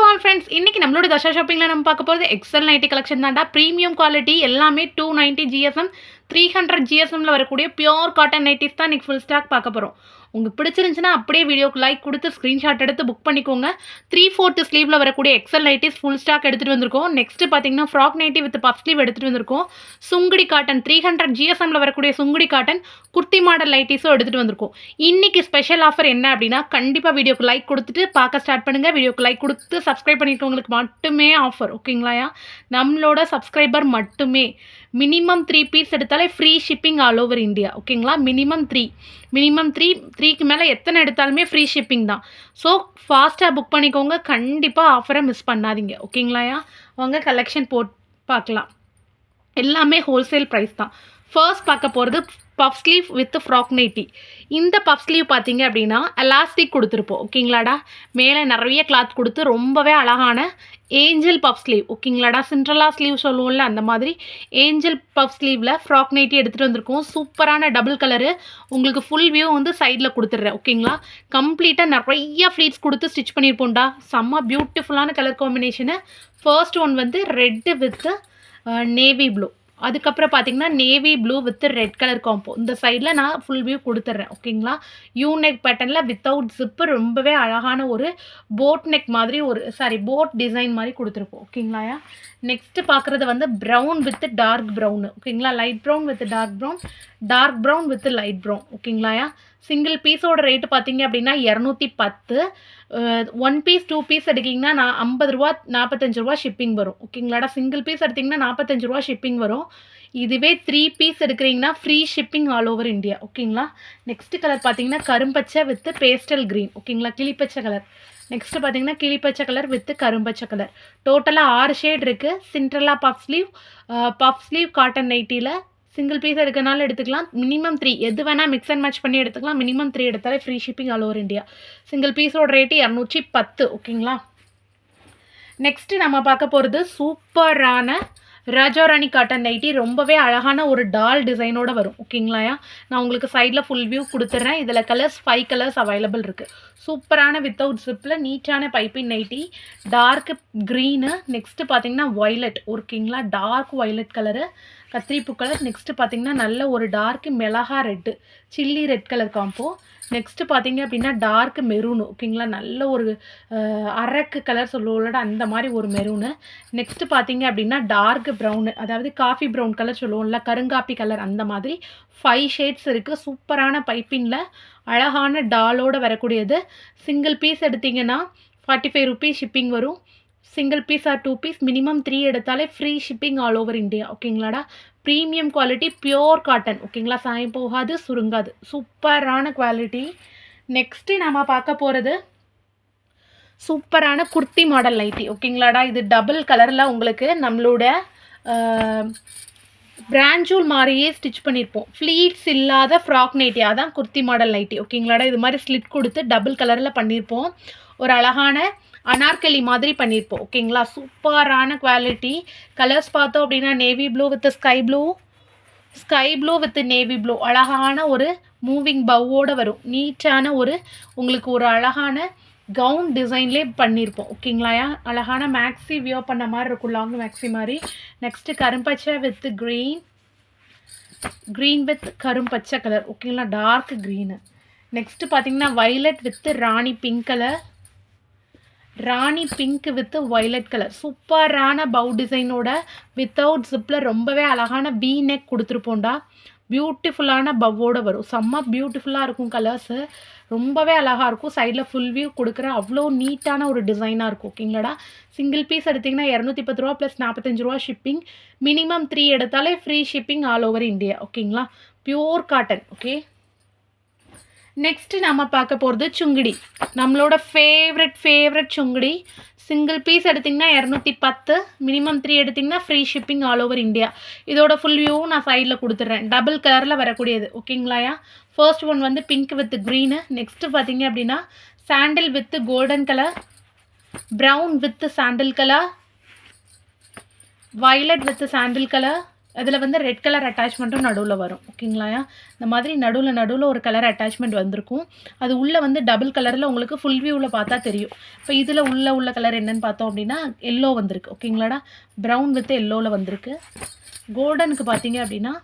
Hello all friends இன்றைக்கி நம்மளோட தஷா ஷாப்பிங்கில் நம்ம பார்க்க போகிறது எக்ஸல் நைட்டி கலெக்ஷன் தான்டா. ப்ரீமியம் குவாலிட்டி எல்லாமே two ninety GSM three hundred ஜிஎஸ்எம்மில் வரக்கூடிய பியோர் காட்டன் நைட்டிஸ் தான் இன்னைக்கு ஃபுல் ஸ்டாக் பார்க்க போகிறோம் உங்களுக்கு பிடிச்சிருந்துச்சுன்னா அப்படியே வீடியோக்கு லைக் கொடுத்து ஸ்க்ரீன்ஷாட் எடுத்து புக் பண்ணிக்கோங்க. த்ரீ ஃபோர்த்து ஸ்லீவில் வரக்கூடிய எக்ஸல் நைட்டிஸ் ஃபுல் ஸ்டாக் எடுத்துகிட்டு வந்திருக்கோம். நெக்ஸ்ட் பார்த்தீங்கன்னா frock nighty with puff sleeve எடுத்துகிட்டு வந்திருக்கோம். சுங்குடி காட்டன் த்ரீ ஹண்ட்ரட் ஜிஎஸ்எம்மில் வரக்கூடிய சுங்குடி காட்டன் குர்த்தி மாடல் நைட்டிஸும் எடுத்துகிட்டு வந்திருக்கோம். இன்றைக்கி ஸ்பெஷல் ஆஃபர் என்ன அப்படின்னா கண்டிப்பாக வீடியோக்கு லைக் கொடுத்துட்டு பார்க்க ஸ்டார்ட் பண்ணுங்கள் வீடியோக்கு லைக் கொடுத்து சப்ஸ்கிரைப் பண்ணிக்கவங்களுக்கு மட்டுமே ஆஃபர் ஓகேங்களாயா நம்மளோட சப்ஸ்கிரைபர் மட்டுமே. மினிமம் த்ரீ பீஸ் எடுத்தாலே free shipping all over India ஓகேங்களா மினிமம் த்ரீ மினிமம் த்ரீ த்ரீக்கு மேலே எத்தனை எடுத்தாலுமே ஃப்ரீ ஷிப்பிங் தான். ஸோ ஃபாஸ்ட்டாக புக் பண்ணிக்கோங்க. கண்டிப்பாக ஆஃபரை மிஸ் பண்ணாதீங்க. ஓகேங்களாயா அவங்க கலெக்ஷன் போட் பார்க்கலாம். எல்லாமே ஹோல்சேல் ப்ரைஸ் தான். ஃபர்ஸ்ட் பார்க்க போகிறது puff sleeve with frock nighty இந்த பஃப் ஸ்லீவ் பார்த்தீங்க அப்படின்னா எலாஸ்டிக் கொடுத்துருப்போம். ஓகேங்களாடா? மேலே நிறைய கிளாத் கொடுத்து ரொம்பவே அழகான ஏஞ்சல் பஃப் ஸ்லீவ் ஓகேங்களாடா? சிண்ட்ரலா ஸ்லீவ் சொல்லுவோம்ல அந்த மாதிரி ஏஞ்சல் பஃப் ஸ்லீவில் ஃப்ராக் நைட்டி எடுத்துகிட்டு வந்திருக்கோம். சூப்பரான டபுள் கலரு உங்களுக்கு ஃபுல் வியூ வந்து சைடில் கொடுத்துட்றேன். ஓகேங்களா? கம்ப்ளீட்டாக நிறைய ஃப்ளீட்ஸ் கொடுத்து ஸ்டிச் பண்ணியிருப்போம்டா. செம்ம பியூட்டிஃபுல்லான கலர் காம்பினேஷனு ஃபர்ஸ்ட் ஒன் வந்து ரெட்டு வித் நேவி ப்ளூ அதுக்கப்புறம் பார்த்தீங்கன்னா navy blue with red colour combo இந்த சைடில் நான் ஃபுல் வியூ கொடுத்துட்றேன் ஓகேங்களா யூ நெக் பேட்டர்னில் வித்தவுட் ஜிப்பு ரொம்பவே அழகான ஒரு போட் நெக் மாதிரி ஒரு சாரி போட் டிசைன் மாதிரி கொடுத்துருப்போம் ஓகேங்களாயா நெக்ஸ்ட்டு பார்க்குறது வந்து ப்ரௌன் வித் டார்க் ப்ரௌன் ஓகேங்களா light brown with dark brown dark brown with light brown ஓகேங்களாயா single பீஸோட ரேட்டு பார்த்தீங்க அப்படின்னா இரநூத்தி பத்து. ஒன் பீஸ் டூ பீஸ் எடுக்கிங்கன்னா நான் ஐம்பது ரூபா நாற்பத்தஞ்சு ரூபா ஷிப்பிங் வரும். ஓகேங்களாடா சிங்கிள் பீஸ் எடுத்திங்கன்னா நாற்பத்தஞ்சு ரூபா ஷிப்பிங் வரும். இதுவே த்ரீ பீஸ் எடுக்கிறீங்கன்னா free shipping all over India ஓகேங்களா நெக்ஸ்ட் கலர் பார்த்தீங்கன்னா கரும்பச்சை வித் பேஸ்டல் க்ரீன் ஓகேங்களா கிளிப்பச்சை கலர் நெக்ஸ்ட் பார்த்தீங்கன்னா கிளிப்பச்சை கலர் வித் கரும்பச்சை கலர் டோட்டலாக ஆறு ஷேட் இருக்குது Cinderella puff sleeve puff sleeve cotton நைட்டியில் single piece எடுக்கனாலும் எடுத்துக்கலாம். மினிமம் த்ரீ எது வேணால் மிக்ஸ் அண்ட் மேட்ச் பண்ணி எடுத்துக்கலாம். மினிமம் த்ரீ எடுத்தாலே free shipping all over India single பீஸோட ரேட்டு இரநூற்றி பத்து ஓகேங்களா நெக்ஸ்ட்டு நம்ம பார்க்க போகிறது சூப்பரான ராஜாராணி காட்டன் நைட்டி ரொம்பவே அழகான ஒரு டால் டிசைனோட வரும் ஓகேங்களாயா நான் உங்களுக்கு சைடில் ஃபுல் வியூ கொடுத்துட்றேன் இதில் கலர்ஸ் ஃபைவ் கலர்ஸ் அவைலபிள் இருக்குது சூப்பரான வித்தவுட் ஜிப்பில் நீட்டான piping nighty dark green next பார்த்தீங்கன்னா ஒய்லட் ஓகேங்களா டார்க் ஒய்லட் கலரு கத்திரிப்பூ கலர் நெக்ஸ்ட்டு பார்த்தீங்கன்னா நல்ல ஒரு டார்க் மிளகா red chilli red colour combo next பார்த்தீங்க அப்படின்னா டார்க் மெரூனு ஓகேங்களா நல்ல ஒரு அரக்கு கலர் சொல்லுவோம்லட அந்த மாதிரி ஒரு மெரூனு நெக்ஸ்ட்டு பார்த்தீங்க அப்படின்னா டார்க் ப்ரௌனு அதாவது காஃபி ப்ரௌன் கலர் சொல்லுவோம்ல கருங்காப்பி கலர் அந்த மாதிரி. ஃபைவ் ஷேட்ஸ் இருக்குது சூப்பரான பைப்பிங்கில் அழகான டாலோடு வரக்கூடியது. சிங்கிள் பீஸ் எடுத்திங்கன்னா ஃபார்ட்டி ஃபைவ் ருபீஸ் ஷிப்பிங் வரும். Single piece or two piece minimum three எடுத்தாலே free shipping all over India ஓகேங்களாடா premium quality pure cotton ஓகேங்களா சாயம் போகாது சுருங்காது. சூப்பரான குவாலிட்டி நெக்ஸ்ட்டு நம்ம பார்க்க போகிறது சூப்பரான குர்த்தி மாடல் நைட்டி ஓகேங்களாடா இது டபுள் கலரில் உங்களுக்கு நம்மளோட பிராஞ்சூல் மாதிரியே ஸ்டிச் பண்ணியிருப்போம் ஃப்ளீட்ஸ் இல்லாத ஃப்ராக் நைட்டி அதான் குர்த்தி மாடல் நைட்டி ஓகேங்களாடா இது மாதிரி ஸ்லிட் கொடுத்து டபுள் கலரில் பண்ணியிருப்போம் ஒரு அழகான அனார்கலி மாதிரி பண்ணியிருப்போம் ஓகேங்களா? சூப்பரான குவாலிட்டி கலர்ஸ் பார்த்தோம் அப்படின்னா navy blue with sky blue sky blue with navy blue அழகான ஒரு மூவிங் பவ்வோடு வரும். நீட்டான ஒரு உங்களுக்கு ஒரு அழகான கவுன் டிசைன்லேயே பண்ணியிருப்போம் ஓகேங்களாயா அழகான மேக்ஸி வியோ பண்ண மாதிரி இருக்கும் லாங் மேக்ஸி மாதிரி. நெக்ஸ்ட்டு கரும்பச்சை வித் க்ரீன் க்ரீன் வித் கரும்பச்சை கலர் ஓகேங்களா? டார்க் க்ரீனு நெக்ஸ்ட்டு பார்த்தீங்கன்னா violet with rani pink colour rani pink with violet colour சூப்பரான பவு டிசைனோட வித்தவுட் ஜிப்பில் ரொம்பவே அழகான பீ நெக் கொடுத்துருப்போண்டா பியூட்டிஃபுல்லான பவ்வோடு வரும். செம்ம பியூட்டிஃபுல்லாக இருக்கும் கலர்ஸு ரொம்பவே அழகாக இருக்கும். சைடில் ஃபுல் வியூ கொடுக்குற அவ்வளோ நீட்டான ஒரு டிசைனாக இருக்கும். ஓகேங்களாடா சிங்கிள் பீஸ் எடுத்திங்கன்னா இரநூத்தி பத்து ரூபா ப்ளஸ் நாற்பத்தஞ்சு ரூபா ஷிப்பிங் மினிமம் த்ரீ எடுத்தாலே free shipping all over India ஓகேங்களா பியூர் காட்டன் ஓகே நெக்ஸ்ட்டு நம்ம பார்க்க போகிறது சுங்குடி. நம்மளோட favourite favourite Sungudi. Single piece எடுத்திங்கன்னா இரநூத்தி பத்து. மினிமம் த்ரீ எடுத்திங்கன்னா free shipping all over India இதோட ஃபுல் வியூவும் நான் சைடில் கொடுத்துட்றேன் டபுள் கலரில் வரக்கூடியது. ஓகேங்களாயா ஃபர்ஸ்ட் ஒன் வந்து பிங்க் வித் க்ரீனு நெக்ஸ்ட்டு பார்த்தீங்க அப்படின்னா sandal with golden colour brown with sandal colour violet with sandal colour அதில் வந்து ரெட் கலர் அட்டாச்மெண்ட்டும் நடுவில் வரும். ஓகேங்களா? இந்த மாதிரி நடுவில் நடுவில் ஒரு கலர் அட்டாச்மெண்ட் வந்திருக்கும். அது உள்ளே வந்து டபுள் கலரில் உங்களுக்கு ஃபுல் வியூவில் பார்த்தா தெரியும். இப்போ இதில் உள்ளே உள்ள கலர் என்னென்னு பார்த்தோம் அப்படின்னா எல்லோ வந்திருக்கு. ஓகேங்களாடா? ப்ரௌன் வித் எல்லோவில் வந்திருக்கு. கோல்டனுக்கு பார்த்தீங்க அப்படின்னா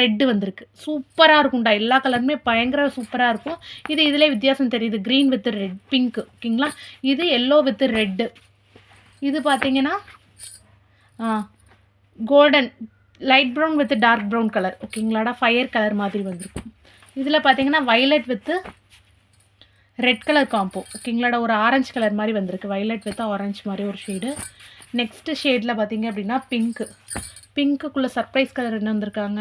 ரெட்டு வந்திருக்கு. சூப்பராக இருக்கும்டா. எல்லா கலருமே பயங்கர சூப்பராக இருக்கும். இது இதில் வித்தியாசம் தெரியுது. க்ரீன் வித் ரெட் பிங்க் ஓகேங்களா? இது எல்லோ வித் ரெட்டு இது பார்த்தீங்கன்னா golden light brown with dark brown colour ஓகேங்களாடா fire colour மாதிரி வந்திருக்கும். இதில் பார்த்தீங்கன்னா violet with red colour combo ஓகேங்களாடா ஒரு ஆரஞ்சு கலர் மாதிரி வந்திருக்கு. வயலட் வித் ஆரஞ்சு மாதிரி ஒரு ஷேடு நெக்ஸ்ட்டு ஷேடில் பார்த்தீங்க அப்படின்னா பிங்க்கு பிங்க்குக்குள்ளே சர்ப்ரைஸ் கலர் என்ன வந்திருக்காங்க?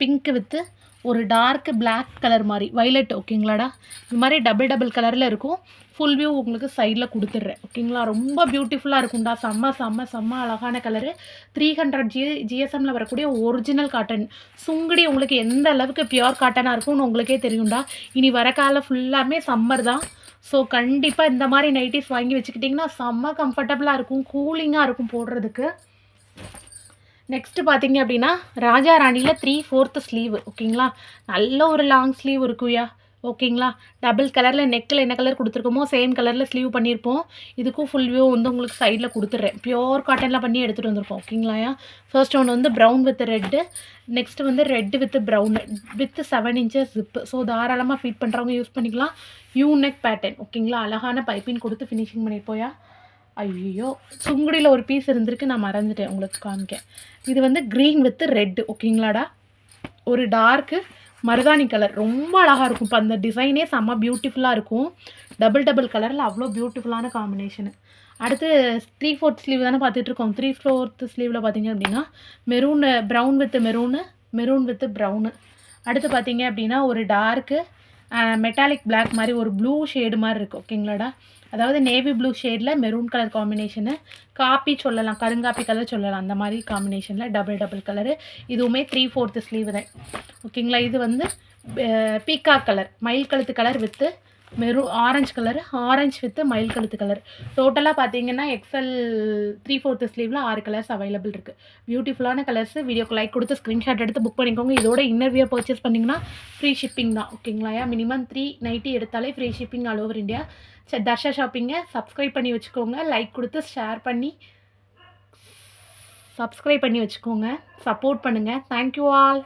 பிங்க்கு வித்து ஒரு டார்க் பிளாக் கலர் மாதிரி. வைலட் ஓகேங்களாடா இது மாதிரி டபுள் டபுள் கலரில் இருக்கும். ஃபுல் வியூ உங்களுக்கு சைடில் கொடுத்துட்றேன். ஓகேங்களா ரொம்ப பியூட்டிஃபுல்லாக இருக்கும்டா. செம்ம செம்ம செம்ம அழகான கலரு த்ரீ ஹண்ட்ரட் ஜி ஜிஎஸ்எம்மில் வரக்கூடிய ஒரிஜினல் காட்டன் சுங்குடி உங்களுக்கு எந்த அளவுக்கு பியூர் காட்டனாக இருக்கும்னு உங்களுக்கே தெரியும்டா. இனி வர காலம் ஃபுல்லாமே சம்மர் தான். ஸோ கண்டிப்பாக இந்த மாதிரி நைட்டிஸ் வாங்கி வச்சுக்கிட்டிங்கன்னா செம்ம கம்ஃபர்டபுளாக இருக்கும். கூலிங்காக இருக்கும் போடுறதுக்கு. நெக்ஸ்ட்டு பார்த்தீங்க அப்படின்னா ராஜா ராணியில் த்ரீ ஃபோர்த்து ஸ்லீவு ஓகேங்களா நல்ல ஒரு லாங் ஸ்லீவ் இருக்குயா ஓகேங்களா? டபுள் கலரில் நெக்கில் என்ன கலர் கொடுத்துருக்கோமோ சேம் கலரில் ஸ்லீவ் பண்ணியிருப்போம். இதுக்கும் ஃபுல் வியூ வந்து உங்களுக்கு சைடில் கொடுத்துட்றேன் பியோர் காட்டனில் பண்ணி எடுத்துகிட்டு வந்திருப்போம். ஓகேங்களாயா ஃபர்ஸ்ட் ஒன்று வந்து ப்ரௌன் வித் ரெட்டு நெக்ஸ்ட் வந்து red with brown with seven inches zip so தாராளமாக ஃபீட் பண்ணுறவங்க யூஸ் பண்ணிக்கலாம். யூ நெக் பேட்டர்ன் ஓகேங்களா? அழகான பைப்பின் கொடுத்து ஃபினிஷிங் பண்ணியிருப்போயா ஐயோ சுங்குடியில் ஒரு பீஸ் இருந்திருக்கு. நான் மறந்துட்டேன். உங்களுக்கு காமிக்க. இது வந்து க்ரீன் வித் ரெட் ஓகேங்களாடா ஒரு டார்க்கு மருதாணி கலர் ரொம்ப அழகாக இருக்கும். இப்போ அந்த டிசைனே செம்ம பியூட்டிஃபுல்லாக இருக்கும். டபுள் டபுள் கலரில் அவ்வளோ பியூட்டிஃபுல்லான காம்பினேஷனு அடுத்து த்ரீ ஃபோர்த் ஸ்லீவ் தானே பார்த்துட்ருக்கோம் த்ரீ ஃபோர்த் ஸ்லீவில் பார்த்தீங்க அப்படின்னா maroon brown with maroon maroon with brown அடுத்து பார்த்தீங்க அப்படின்னா ஒரு டார்க்கு மெட்டாலிக் பிளாக் மாதிரி ஒரு ப்ளூ ஷேடு மாதிரி இருக்குது ஓகேங்களாடா அதாவது நேவி ப்ளூ ஷேடில் மெரூன் கலர் காம்பினேஷனு காப்பி சொல்லலாம் கருங்காப்பி கலர் சொல்லலாம் அந்த மாதிரி காம்பினேஷனில் டபுள் டபுள் கலரு இதுவுமே த்ரீ ஃபோர்த்து ஸ்லீவ் தான் ஓகேங்களா இது வந்து பீக்கா கலர் மயில் கழுத்து கலர் வித்து மெரூ ஆரஞ்சு கலர் ஆரஞ்சு வித்து மயில் கழுத்து கலர் டோட்டலாக பார்த்தீங்கன்னா எக்ஸல் த்ரீ ஃபோர்த்து ஸ்லீவில் ஆறு கலர்ஸ் அவைலபிள் இருக்குது பியூட்டிஃபுல்லான கலர்ஸ் வீடியோக்கு லைக் கொடுத்து ஸ்க்ரீன்ஷாட் எடுத்து புக் பண்ணிக்கோங்க. இதோட இன்னர்வியர் பர்ச்சேஸ் பண்ணிங்கன்னா ஃப்ரீ ஷிப்பிங் தான். ஓகேங்களா மினிமம் த்ரீ நைட்டி எடுத்தாலே free shipping all over India Darsha ஷாப்பிங்கை subscribe பண்ணி வச்சுக்கோங்க. லைக் கொடுத்து ஷேர் பண்ணி சப்ஸ்கிரைப் பண்ணி வச்சுக்கோங்க. சப்போர்ட் பண்ணுங்கள் தேங்க்யூ ஆல்